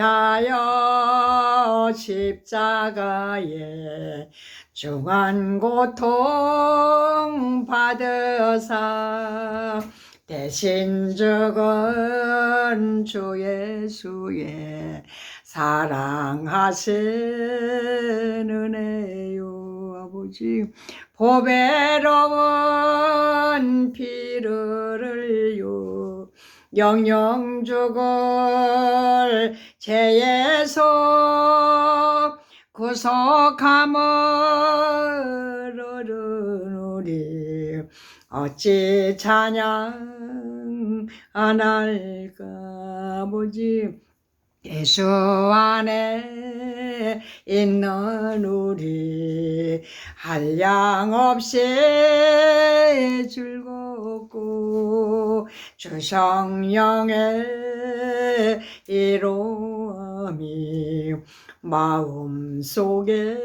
위하여 십자가에 중한 고통 받으사 대신 죽은 주 예수의 사랑하신 은혜요. 아버지 보배로운 영영 죽을 죄에서 구속함을 얻은 우리 어찌 찬양 안 할까 아버지 예수 안에 있는 우리 한량 없이 즐겁고 주 성령의 이로 함이 마음속에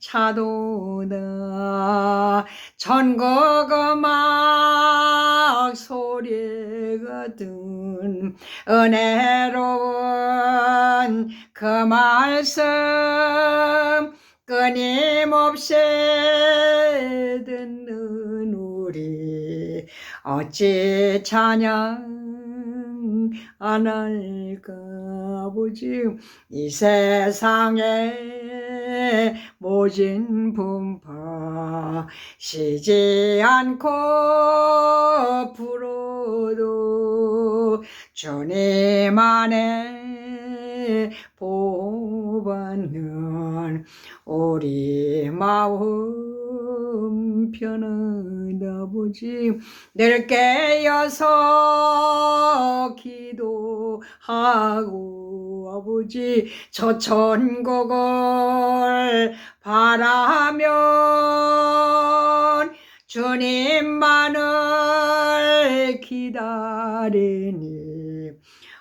차도다 천국 음악 소리 같은 은혜로운 그 말씀 끊임없이 듣는 우리 어찌 찬양 안 할까 아버지. 이 세상에 모진 분파 쉬지 않고 불어도 주님 안에 보받는 우리 마음 편한 아버지 늘 깨어서 기도하고 아버지 저 천국을 바라면 주님만을 기다리니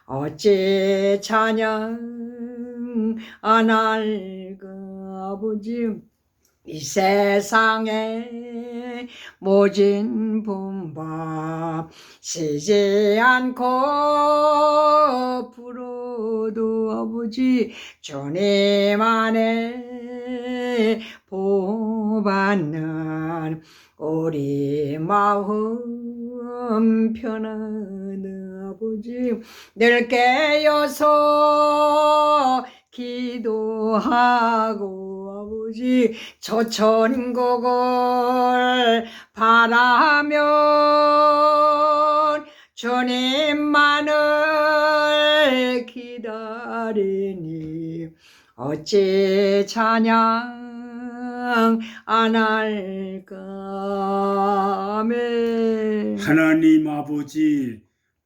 어찌 찬양 안 할까 아버지 이 세상에 모진 분바 쉬지 않고 불어도 아버지 주님 안에 보받는 우리 마음 편한 아버지 늘 깨어서 기도하고 아버지 저 천국을 바라면 주님만을 기다리니 어찌 찬양 안 할까? 아멘. 하나님 아버지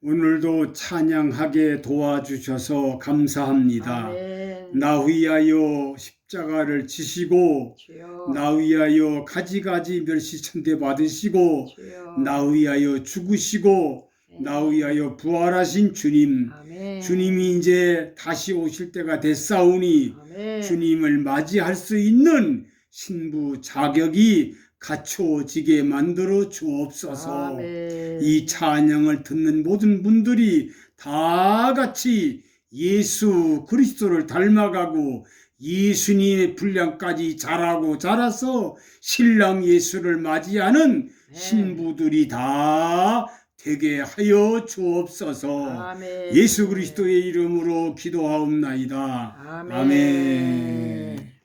오늘도 찬양하게 도와주셔서 감사합니다. 아멘 나 위하여 십자가를 지시고 주여. 나 위하여 가지가지 멸시 천대 받으시고 주여. 나 위하여 죽으시고 나 위하여 부활하신 주님. 아멘. 주님이 이제 다시 오실 때가 됐사오니 아멘. 주님을 맞이할 수 있는 신부 자격이 갖춰지게 만들어 주옵소서. 아멘 이 찬양을 듣는 모든 분들이 다 같이 예수 그리스도를 닮아가고 예수님의 분량까지 자라고 자라서 신랑 예수를 맞이하는 네. 신부들이 다 되게 하여 주옵소서. 아멘 예수 그리스도의 이름으로 기도하옵나이다. 아멘. 아멘.